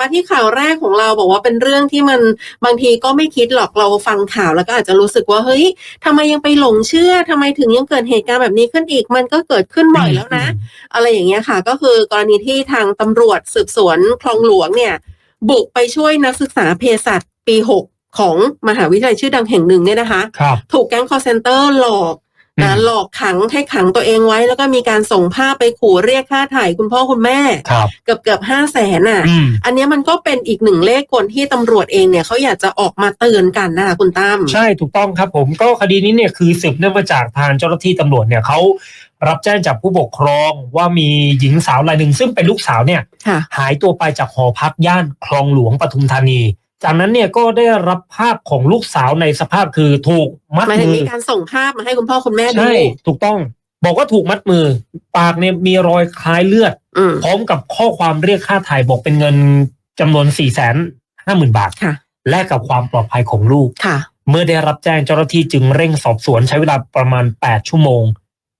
มาที่ข่าวแรกของเราบอกว่าเป็นเรื่องที่มันบางทีก็ไม่คิดหรอกเราฟังข่าวแล้วก็อาจจะรู้สึกว่าเฮ้ยทำไมยังไปหลงเชื่อทำไมถึงยังเกิดเหตุการณ์แบบนี้ขึ้นอีก มันก็เกิดขึ้นบ่อยแล้วนะ อะไรอย่างเงี้ยค่ะ ก็คือกรณีที่ทางตำรวจสืบสวนคลองหลวงเนี่ย บุกไปช่วยนักศึกษาเภสัชปีหกของมหาวิทยาลัยชื่อดังแห่งหนึ่งเนี่ยนะคะครับถูกแก๊งคอร์เซนเตอร์หลอกอื นะมหลอกขังให้ขังตัวเองไว้ แล้วก็มีการส่งภาพไปขู่เรียกค่าถ่ายคุณพ่อคุณแม่ครับเกือบเกือบห้าแสนอะอืมอันเนี้ยมันก็เป็นอีกหนึ่งเลขกลที่ตำรวจเองเนี่ยเขาอยากจะออกมาเตือนกันนะคะคุณตั้มใช่ถูกต้องครับผมก็คดีนี้เนี่ยคือสืบเนื่องมาจากทางเจ้าหน้าที่ตำรวจเนี่ยเขารับแจ้งจากผู้ปกครองว่ามีหญิงสาวรายหนึ่งซึ่งเป็นลูกสาวเนี่ยค่ะหายตัวไปจากหอพักย่านคลองหลวงปทุมธานี จากนั้นเนี่ยก็ได้รับภาพของลูกสาวในสภาพคือถูกมัดหมายถึงมือมีการส่งภาพมาให้คุณพ่อคุณแม่ดูใช่ถูกต้อง บอกว่าถูกมัดมือ ปากเนี่ยมีรอยคล้ายเลือด อืมพร้อมกับข้อความเรียกค่าถ่ายบอกเป็นเงินจำนวน4ี่แสนห้าหมื่นบาท ค่ะ แลกกับความปลอดภัยของลูก ค่ะ เมื่อได้รับแจ้งเจ้าหน้าที่จึงเร่งสอบสวนใช้เวลาประมาณ 8 ชั่วโมง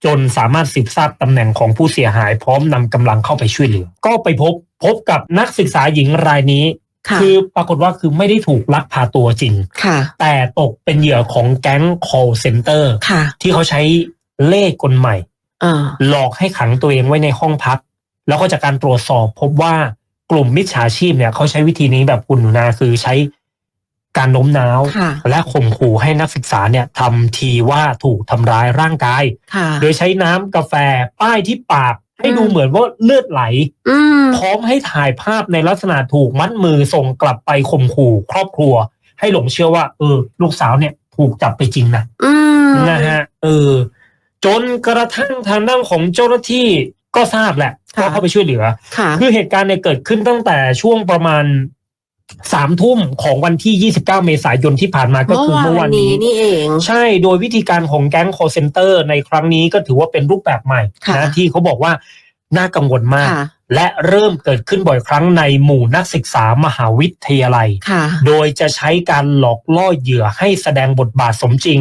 จนสามารถสืบทราบตำแหน่งของผู้เสียหายพร้อมนำกำลังเข้าไปช่วยเหลือ ก็ไปพบพบกับนักศึกษาหญิงรายนี้ ค่ะคือปรากฏว่าคือไม่ได้ถูกลักพาตัวจริงค่ะแต่ตกเป็นเหยื่อของแก๊ง call center ค่ะที่เขาใช้เลขกลใหม่เออหลอกให้ขังตัวเองไว้ในห้องพัก แล้วก็จากการตรวจสอบพบว่ากลุ่มมิจฉาชีพเนี่ยเขาใช้วิธีนี้แบบคุณหนูนาคือใช้การโน้มน้าวค่ะและข่มขู่ให้นักศึกษาเนี่ยทำทีว่าถูกทำร้ายร่างกายค่ะโดยใช้น้ำกาแฟป้ายที่ปาก ให้อืมดูเหมือนว่าเลือดไหลอืมพร้อมให้ถ่ายภาพในลักษณะถูกมัดมือส่งกลับไปข่มขู่ครอบครัว ให้หลงเชื่อว่า เออ ลูกสาวเนี่ยถูกจับไปจริงนะอืมนะฮะเออ จนกระทั่งทางด้านของเจ้าหน้าที่ก็ทราบแหละก็เข้าไปช่วยเหลือค่ะคือเหตุการณ์เนี่ยเกิดขึ้นตั้งแต่ช่วงประมาณ สามทุ่มของวันที่ 29 เมษายนที่ผ่านมาก็คือเมื่อวันนี้นี่เองใช่โดยวิธีการของแก๊ง call center ในครั้งนี้ก็ถือว่าเป็นรูปแบบใหม่ค่ะนะที่เขาบอกว่าน่ากังวลมากค่ะและเริ่มเกิดขึ้นบ่อยครั้งในหมู่นักศึกษามหาวิทยาลัยค่ะโดยจะใช้การหลอกล่อเหยื่อให้แสดงบทบาทสมจริง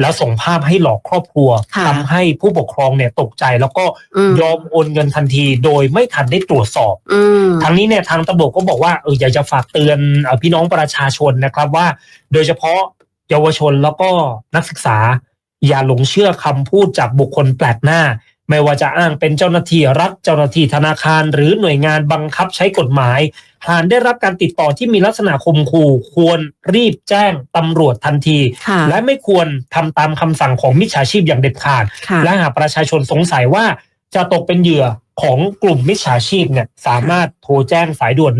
แล้วส่งภาพให้หลอกครอบครัวค่ะทำให้ผู้ปกครองเนี่ยตกใจแล้วก็อืมยอมโอนเงินทันที โดยไม่ทันได้ตรวจสอบอืมทางนี้เนี่ยทางตำรวจก็บอกว่าเอออยากจะฝากเตือนเอ่อพี่น้องประชาชนนะครับว่า โดยเฉพาะเยาวชนแล้วก็นักศึกษา อย่าหลงเชื่อคำพูดจากบุคคลแปลกหน้า ไม่ว่าจะอ้างเป็นเจ้าหน้าที่รัฐเจ้าหน้าที่ธนาคาร หรือหน่วยงานบังคับใช้กฎหมาย หากได้รับการติดต่อที่มีลักษณะคมขู่ควรรีบแจ้งตำรวจทันทีค่ะและไม่ควรทำตามคำสั่งของมิจฉาชีพอย่างเด็ดขาดค่ะและหากประชาชนสงสัยว่า จะตกเป็นเหยื่อของกลุ่มมิจฉาชีพเนี่ยสามารถโทรแจ้งสายด่วน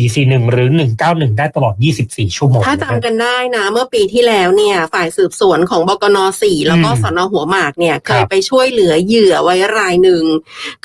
1441 หรือ 191 ได้ตลอด 24 ชั่วโมง ถ้านะครับจำกันได้นะ เมื่อปีที่แล้วเนี่ย ฝ่ายสืบสวนของบกนสี่แล้วก็อืมสนหัวหมากเนี่ย เคครัยบไปช่วยเหลือเหยื่อไว้รายหนึ่ง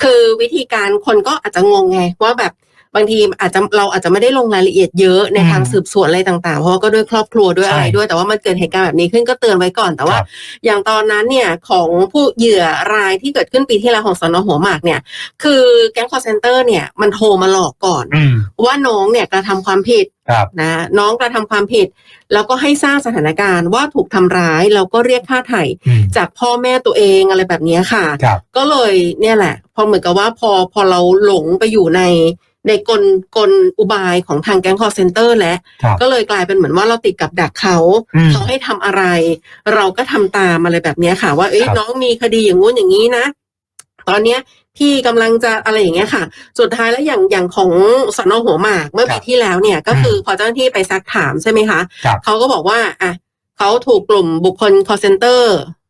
คือวิธีการคนก็อาจจะงงไงว่าแบบ บางทีอาจจะเราอาจจะไม่ได้ลงรายละเอียดเยอะในอืมทางสืบสวนอะไรต่างๆ เพราะว่าก็ด้วยครอบครัวด้วยใช่อะไรด้วย แต่ว่ามันเกิดเหตุการณ์แบบนี้ขึ้นก็เตือนไว้ก่อน แต่ว่าครับอย่างตอนนั้นเนี่ยของผู้เหยื่อรายที่เกิดขึ้นปีที่แล้วของสนหัวหมากเนี่ย คือแก๊งคอร์เซนเตอร์เนี่ยมันโทรมาหลอกก่อนอืมว่าน้องเนี่ยกระทำความผิดครับนะน้องกระทำความผิด แล้วก็ให้สร้างสถานการณ์ว่าถูกทำร้ายแล้วก็เรียกค่าไถ่อืมจากพ่อแม่ตัวเองอะไรแบบเนี้ยค่ะครับก็เลยเนี่ยแหละ พอเหมือนกับว่าพอพอเราหลงไปอยู่ใน ในกลกลอุบายของทางแก๊งคอร์เซนเตอร์แล้วครับก็เลยกลายเป็นเหมือนว่าเราติดกับดักเขาอืมเขาให้ทำอะไร เราก็ทำตามอะไรแบบเนี้ยค่ะ ว่าเอ้ยครับน้องมีคดีอย่างงู้นอย่างนี้นะ ตอนเนี้ยพี่กำลังจะอะไรอย่างเงี้ยค่ะ สุดท้ายแล้วอย่างอย่างของสนหัวหมากเมื่อปีที่แล้วเนี่ย ก็คือพอเจ้าหน้าที่ไปซักถามใช่ไหมคะครับเขาก็บอกว่าอะเขาถูกกลุ่มบุคคล call center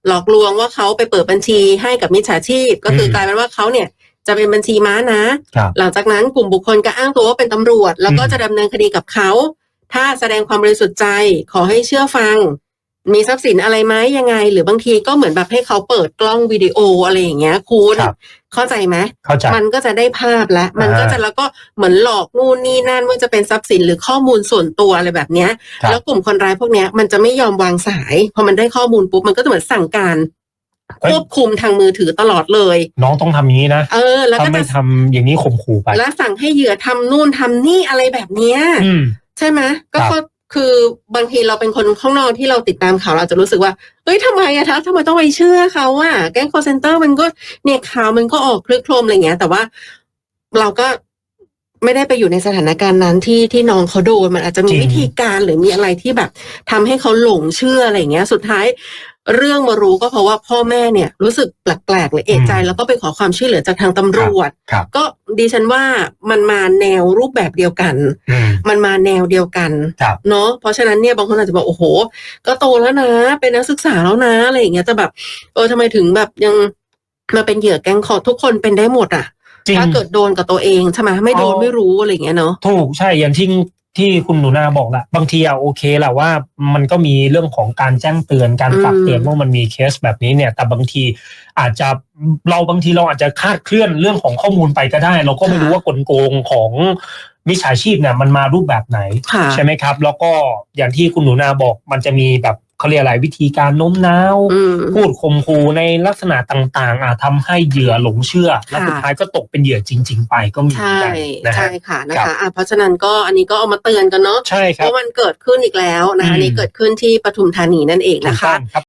หลอกลวงว่าเขาไปเปิดบัญชีให้กับมิจฉาชีพ ก็คือมกลายเป็นว่าเขาเนี่ย จะเป็นบัญชีม้านะครับหลังจากนั้นกลุ่มบุคคลก็อ้างตัวว่าเป็นตำรวจ แล้วก็อืมจะดำเนินคดีกับเขา ถ้าแสดงความบริสุทธิ์ใจ ขอให้เชื่อฟัง มีทรัพย์สินอะไรไหมยังไง หรือบางทีก็เหมือนแบบให้เขาเปิดกล้องวิดีโออะไรอย่างเงี้ยคุณครับเข้าใจไหมเข้าใจมันก็จะได้ภาพแล้ว มันก็อ่าจะแล้วก็เหมือนหลอกนู่นนี่นั่นว่าจะเป็นทรัพย์สินหรือข้อมูลส่วนตัวอะไรแบบเนี้ยครับแล้วกลุ่มคนร้ายพวกเนี้ยมันจะไม่ยอมวางสาย พอมันได้ข้อมูลปุ๊บมันก็จะเหมือนสั่งการเฮ้ย ควบคุมทางมือถือตลอดเลย น้องต้องทำอย่างนี้นะเออ แล้วถ้าก็ไม่จะทำอย่างนี้ข่มขู่ไปแล้วสั่งให้เหยื่อทำนู่นทำนี่อะไรแบบเนี้ย อืม ใช่ไหมก็ครับก็คือบางทีเราเป็นคนข้างนอกที่เราติดตามข่าวเราจะรู้สึกว่า เฮ้ยทำไมอะทัทำไมต้องไปเชื่อเขาอะแก๊งคอร์เซนเตอร์มันก็เนี่ยข่าวมันก็ออกคลึกโครมอะไรเงี้ย แต่ว่าเราก็ไม่ได้ไปอยู่ในสถานการณ์นั้นที่ที่น้องเขาโดนมันอาจจะมีจริง วิธีการหรือมีอะไรที่แบบทำให้เขาหลงเชื่ออะไรอย่างเงี้ย สุดท้าย เรื่องมารู้ก็เพราะว่าพ่อแม่เนี่ยรู้สึกแปลกๆหรือเอะใจแล้วก็ไปขอความช่วยเหลือจากทางตำรวจ ครับ ก็ดิฉันว่ามันมาแนวรูปแบบเดียวกัน อืม มันมาแนวเดียวกันครับ เนาะเพราะฉะนั้นเนี่ยบางคนอาจจะบอกโอ้โห ก็โตแล้วนะ เป็นนักศึกษาแล้วนะอะไรอย่างเงี้ยแต่แบบเออทำไมถึงแบบยังมาเป็นเหยื่อแก๊งคอร์ทุกคนเป็นได้หมดอะจริง ถ้าเกิดโดนกับตัวเองใช่ไหมไม่โดนเอา ไม่รู้อะไรอย่างเงี้ยเนาะ ถูกใช่อย่างที่ ที่คุณหนูนาบอกแหละบางทีอะโอเคแหละว่า มันก็มีเรื่องของการแจ้งเตือนการฝากอืมเตือนว่ามันมีเคสแบบนี้เนี่ย แต่บางทีอาจจะเราบางทีเราอาจจะคลาดเคลื่อนเรื่องของข้อมูลไปก็ได้ เราก็ไม่รู้ว่ากลโกงของมิจฉาชีพเนี่ยมันมารูปแบบไหนค่ะใช่ไหมครับ แล้วก็อย่างที่คุณหนูนาบอกมันจะมีแบบ เขาเรียกอะไรวิธีการโน้มน้าวอืมพูดข่มขู่ในลักษณะต่างๆอาจทำให้เหยื่อหลงเชื่อ และค่ะสุดท้ายก็ตกเป็นเหยื่อจริง ๆ ไปก็มีเหมือใช่นกันนะใช่ฮะค่ะนะครัคะบอะเพราะฉะนั้นก็อันนี้ก็เอามาเตือนกันเนาะใช่คเพรับราะมันเกิดขึ้นอีกแล้วนะคะอืม อันนี้เกิดขึ้นที่ปทุมธานีนั่นเองถูนะกต้คะ องครับ